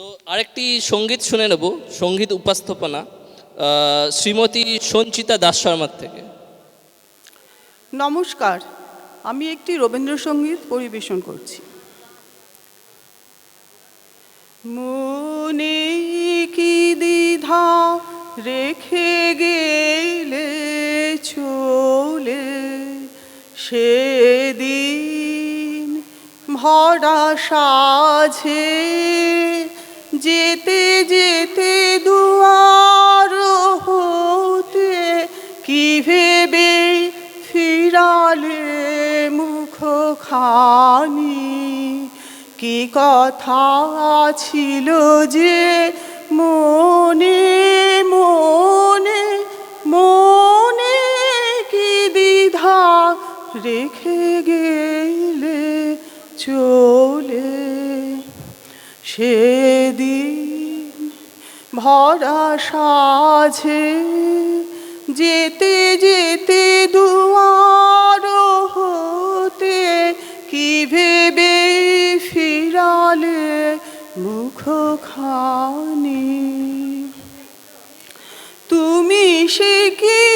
তো আরেকটি সংগীত শুনে নেব, সংগীত উপস্থাপনা শ্রীমতী সঞ্চিতা দাস শর্মার থেকে। নমস্কার, আমি একটি রবীন্দ্রসঙ্গীত পরিবেশন করছি। মনে কি দ্বিধা রেখে গেলে চলে, সেদিন ভরা সাঝে যেতে যেতে দুয়ার হতে কি ভেবে ফিরালে মুখ খানি কি কথা ছিল যে মনে মনে মনে কি দ্বিধা রেখে গেলে চলে? সেদিন ভরা সাঝে যেতে যেতে দুয়ার হতে কি ভেবে ফিরালে মুখ খানি তুমি সে কি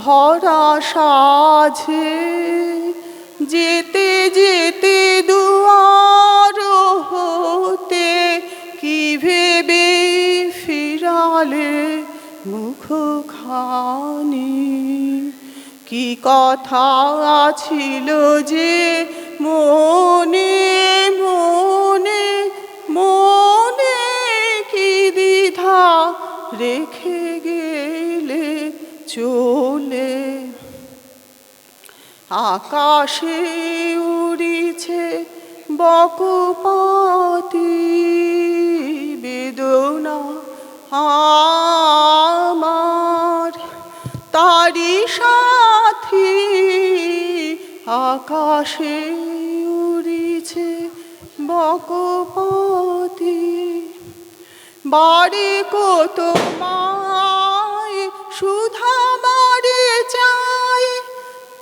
ভরা সাঝে যেতে যেতে দুয়ার হতে কি ভেবে ফিরালে মুখ খানি কি কথা ছিল যে মনে মনে মনে কি দ্বিধা রেখে গেলে চলে আকাশে উড়িছে বকপাতি, বেদনা আমার। তারি সাথী আকাশে উড়িছে বকপাতি। বাড়ি কত মায় সুধা বাড়ি চাই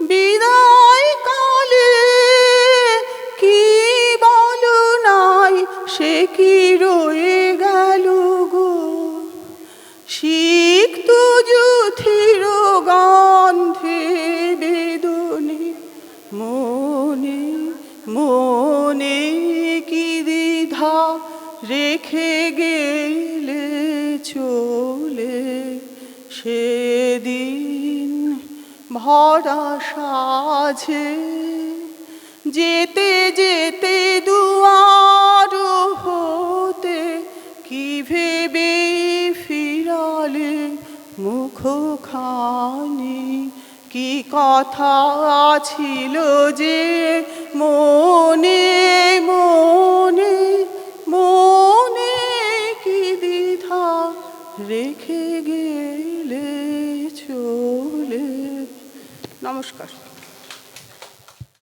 বিদায় মনে মনে কি দ্বিধা রেখে গেলে চলে? সেদিন ভরা সাঝে যেতে যেতে দুয়ার হতে কি ভেবে ফিরালে মুখ খানি কি কথা ছিল যে মনে মনে মনে কি দ্বিধা রেখে গেলে চলে? নমস্কার।